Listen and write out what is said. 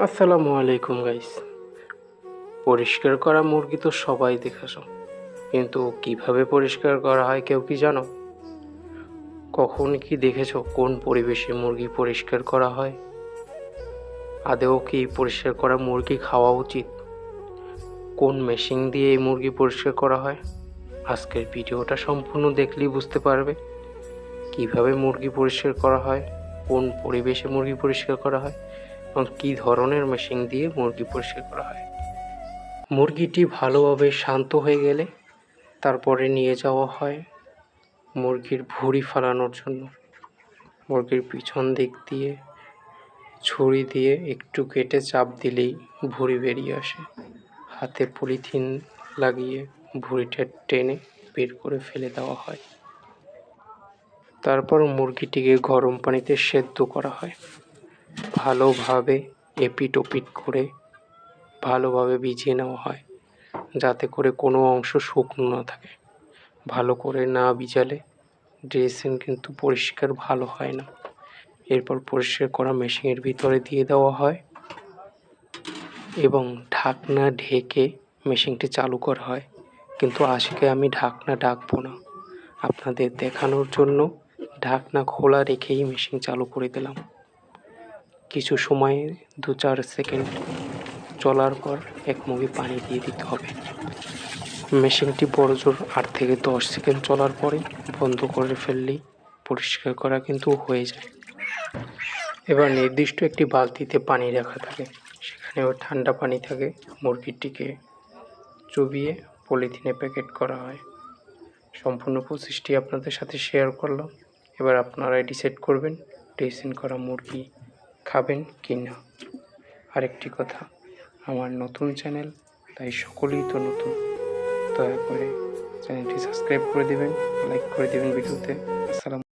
আসসালামু আলাইকুম গাইস পরিষ্কার করা মুরগি তো সবাই দেখেছ কিন্তু কীভাবে পরিষ্কার করা হয় কেউ কি জানো? কখন কি দেখেছ কোন পরিবেশে মুরগি পরিষ্কার করা হয়? আদেও কি পরিষ্কার করা মুরগি খাওয়া উচিত? কোন মেশিন দিয়ে এই মুরগি পরিষ্কার করা হয়? আজকের ভিডিওটা সম্পূর্ণ দেখলেই বুঝতে পারবে কীভাবে মুরগি পরিষ্কার করা হয়, কোন পরিবেশে মুরগি পরিষ্কার করা হয় এবং কী ধরনের মেশিন দিয়ে মুরগি পরিষ্কার করা হয়? মুরগিটি ভালোভাবে শান্ত হয়ে গেলে তারপরে নিয়ে যাওয়া হয় মুরগির ভুঁড়ি ফালানোর জন্য। মুরগির পিছন দিক দিয়ে, ছুরি দিয়ে একটু কেটে চাপ দিলেই ভুঁড়ি বেরিয়ে আসে। হাতে পলিথিন লাগিয়ে ভুঁড়িটা টেনে বের করে ফেলে দেওয়া হয়। তারপর মুরগিটিকে গরম পানিতে সেদ্ধ করা হয়। ভালোভাবে এপিট ওপিট করে ভালোভাবে ভিজিয়ে নেওয়া হয়, যাতে করে কোনো অংশ শুকনো না থাকে। ভালো করে না ভিজালে ড্রেসিং কিন্তু পরিষ্কার ভালো হয় না। এরপর পরিষ্কার করা মেশিনের ভিতরে দিয়ে দেওয়া হয় এবং ঢাকনা ঢেকে মেশিনটি চালু করা হয়। কিন্তু আজকে আমি ঢাকনা ডাকবো না। আপনাদের দেখানোর জন্য ঢাকনা খোলা রেখেই মেশিন চালু করে দিলাম। কিছু সময় দু চার সেকেন্ড চলার পর এক মুখে পানি দিয়ে দিতে হবে। মেশিনটি বড় জোর আট থেকে দশ সেকেন্ড চলার পরে বন্ধ করে ফেললেই পরিষ্কার করা কিন্তু হয়ে যায়। এবার নির্দিষ্ট একটি বালতিতে পানি রাখা থাকে, সেখানেও ঠান্ডা পানি থাকে। মুরগিটিকে চুবিয়ে পলিথিনে প্যাকেট করা হয়। সম্পূর্ণ প্রসেসটি আপনাদের সাথে শেয়ার করলাম। এবার আপনারাই ডিসাইড করবেন, ড্রেসিং করা মুরগি। খাবেন কি না? আরেকটি কথা, আমার নতুন চ্যানেল, তাই সকলেই তো নতুন। দয়া করে চ্যানেলটি সাবস্ক্রাইব করে দেবেন, লাইক করে দেবেন ভিডিওতে। আসসালাম